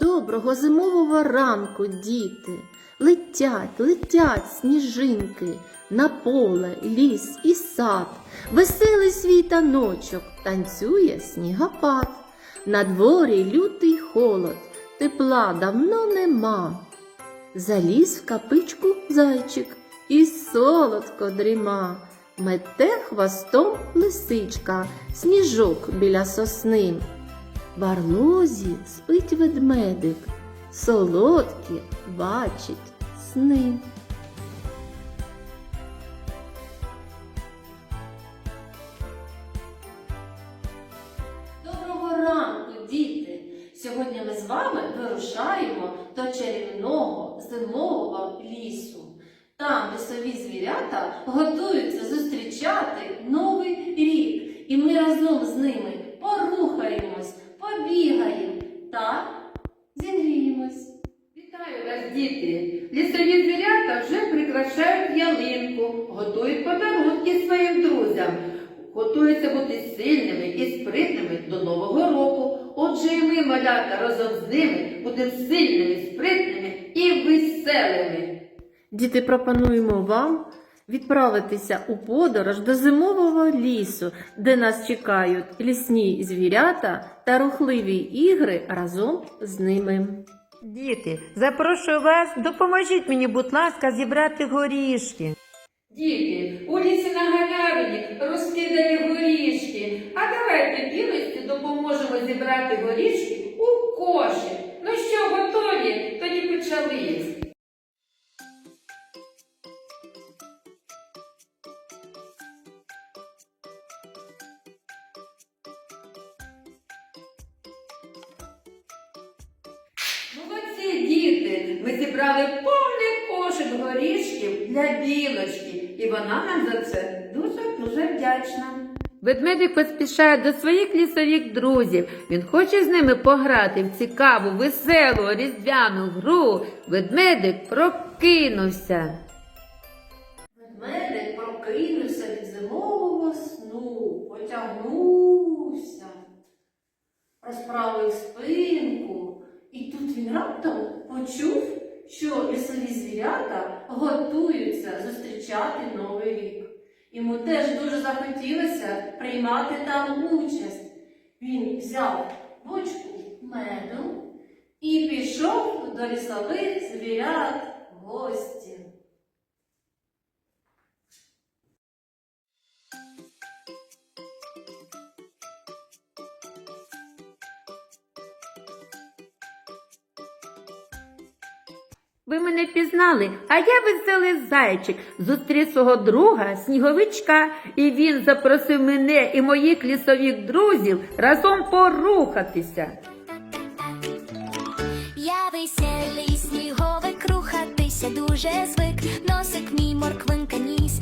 Доброго зимового ранку, діти. Летять, летять сніжинки на поле, ліс і сад. Веселий світаночок танцює снігопад. На дворі лютий холод, тепла давно нема. Заліз в капичку зайчик і солодко дріма. Мете хвостом лисичка, сніжок біля сосни. В барлозі спить ведмедик, солодкі бачить сни. Доброго ранку, діти! Сьогодні ми з вами вирушаємо до чарівного зимового лісу. Там лісові звірята готуються зустрічати новий рік. І ми разом з ними порухаємось, побігаємо та зігріємось. Вітаю вас, діти! Лісові звірята вже прикрашають ялинку, готують подарунки своїм друзям, готуються бути сильними і спритними до Нового року. Отже, і ми, малята, разом з ними будемо сильними, спритними і веселими. Діти, пропонуємо вам відправитися у подорож до зимового лісу, де нас чекають лісні звірята та рухливі ігри разом з ними. Діти, запрошую вас, допоможіть мені, будь ласка, зібрати горішки. Діти, у лісі на галявині розкидані горішки. А давайте білості допоможемо зібрати горішки у кошик. Ну що, готові? Тоді почали. Молодці діти! Ми зібрали повний кошик горішків для білочки, і вона нам за це дуже-дуже вдячна. Ведмедик поспішає до своїх лісових друзів. Він хоче з ними пограти в цікаву, веселу, різдвяну гру. Ведмедик прокинувся. Ведмедик прокинувся від зимового сну, потягнувся, розправив спинку, і тут він раптом почув, що лісові звірята готуються зустрічати новий рік. Йому теж дуже захотілося приймати там участь. Він взяв бочку меду і пішов до лісових звірят в гості. Ви мене пізнали, а я веселий зайчик. Зустрів свого друга сніговичка, і він запросив мене і моїх лісових друзів разом порухатися. Я веселий сніговик, рухатися дуже звик. Носик мій морквинка ніс,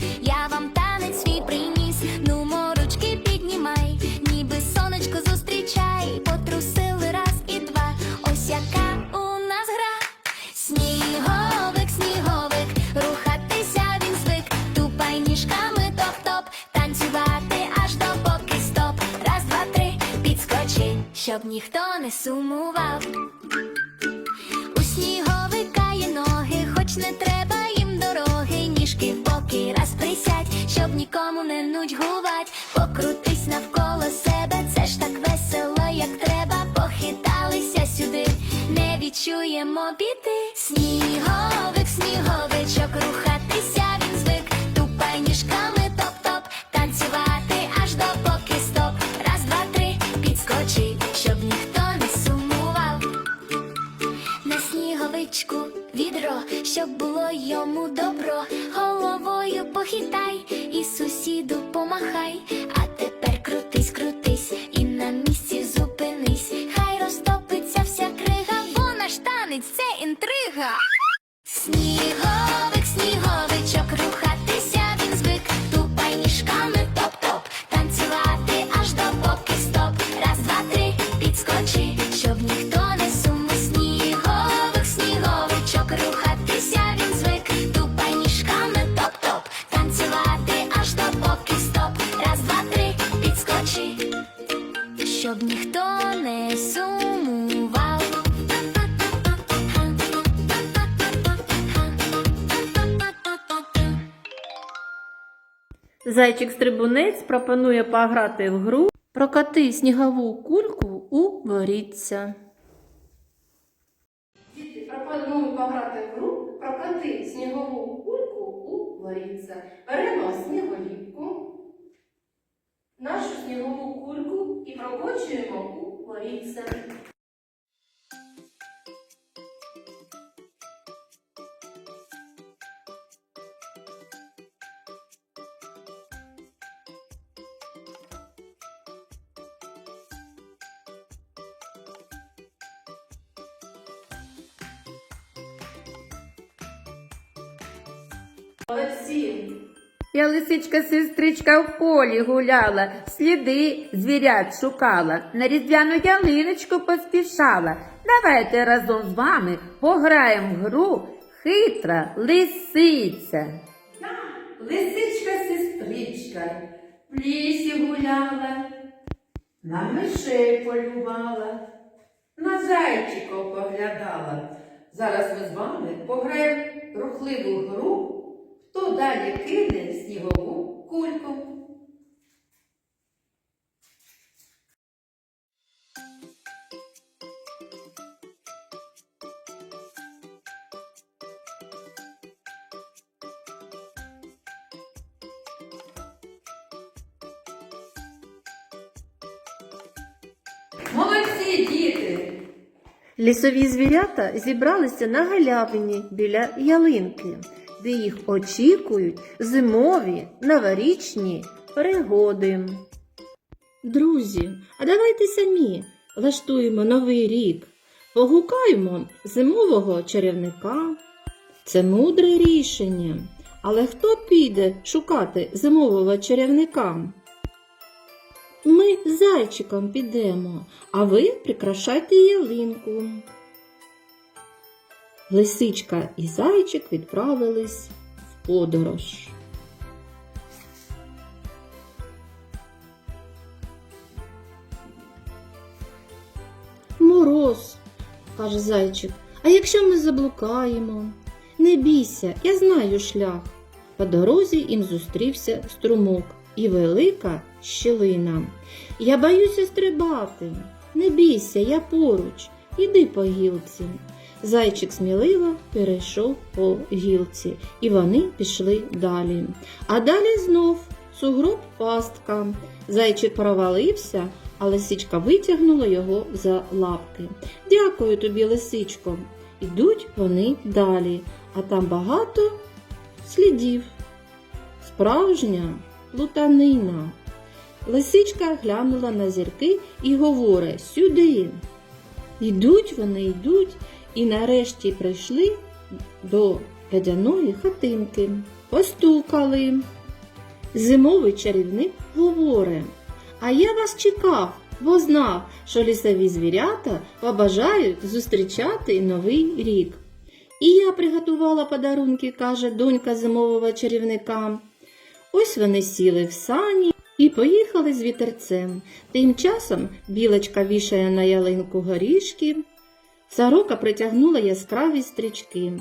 щоб ніхто не сумував. У сніговика є ноги, хоч не треба why Зайчик-стрибунець пропонує пограти в гру Прокати снігову кульку у воріться. Діти, пропоную пограти в гру Прокати снігову кульку у воріться. Беремо сніголіпку, нашу снігову кульку і прокочуємо у воріться. Я лисичка сестричка в полі гуляла, сліди звірят шукала, на різдвяну ялиночку поспішала. Давайте разом з вами пограємо в гру хитра лисиця. Лисичка сестричка в лісі гуляла, на мишей полювала, на зайчика поглядала. Зараз ми з вами пограємо рухливу гру, хто далі кине снігову кульку. Молодці, діти! Лісові звірята зібралися на галявині біля ялинки, де їх очікують зимові новорічні пригоди. Друзі, а давайте самі влаштуємо новий рік, погукаємо зимового чарівника. Це мудре рішення. Але хто піде шукати зимового чарівника? Ми зайчиком підемо, а ви прикрашайте ялинку. Лисичка і зайчик відправились в подорож. Мороз, каже зайчик, а якщо ми заблукаємо? Не бійся, я знаю шлях. По дорозі їм зустрівся струмок і велика щілина. Я боюся стрибати. Не бійся, я поруч, іди по гілці. Зайчик сміливо перейшов по гілці, і вони пішли далі. А далі знов сугроб пастка. Зайчик провалився, а лисичка витягнула його за лапки. Дякую тобі, лисичко. Ідуть вони далі, а там багато слідів. Справжня плутанина. Лисичка глянула на зірки і говорить сюди. Йдуть вони, йдуть, і нарешті прийшли до лядяної хатинки. Постукали. Зимовий чарівник говорить, а я вас чекав, бо знав, що лісові звірята побажають зустрічати новий рік. І я приготувала подарунки, каже донька зимового чарівника. Ось вони сіли в сані і поїхали з вітерцем. Тим часом білочка вішає на ялинку горішки, сорока притягнула яскраві стрічки.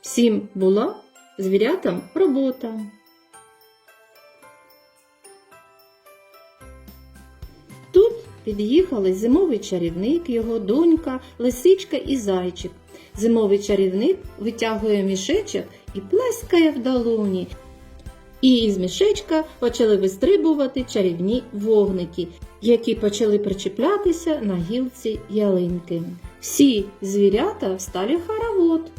Всім була звірятам робота. Тут під'їхали зимовий чарівник, його донька, лисичка і зайчик. Зимовий чарівник витягує мішечок і плескає в долоні. І із мішечка почали вистрибувати чарівні вогники, які почали причіплятися на гілці ялинки. Всі звірята встали в хоровод.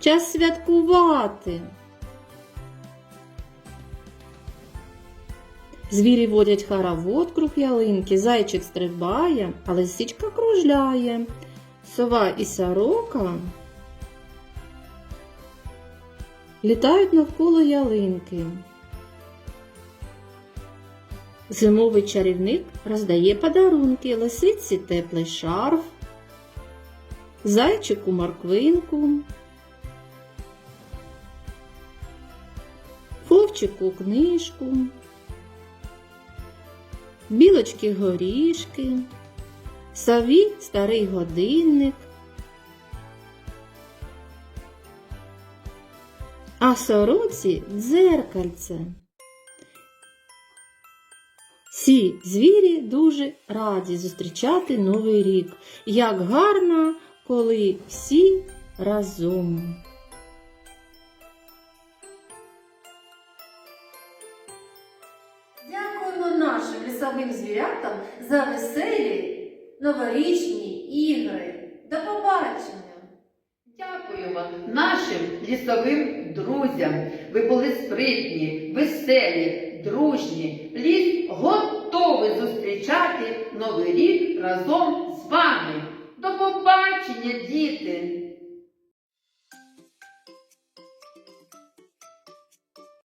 Час святкувати. Звірі водять хоровод круг ялинки, зайчик стрибає, а лисичка кружляє. Сова і сорока літають навколо ялинки. Зимовий чарівник роздає подарунки, лисиці теплий шарф, зайчику морквинку, вовчику книжку, білочки горішки, сові старий годинник. А сороці дзеркальце. Всі звірі дуже раді зустрічати Новий рік. Як гарно, коли всі разом. Дякуємо нашим лісовим звірятам за веселі новорічні ігри. До побачення! Дякуємо нашим лісовим друзям. Ви були спритні, веселі, дружні. Ліс готовий зустрічати Новий рік разом з вами. До побачення, діти!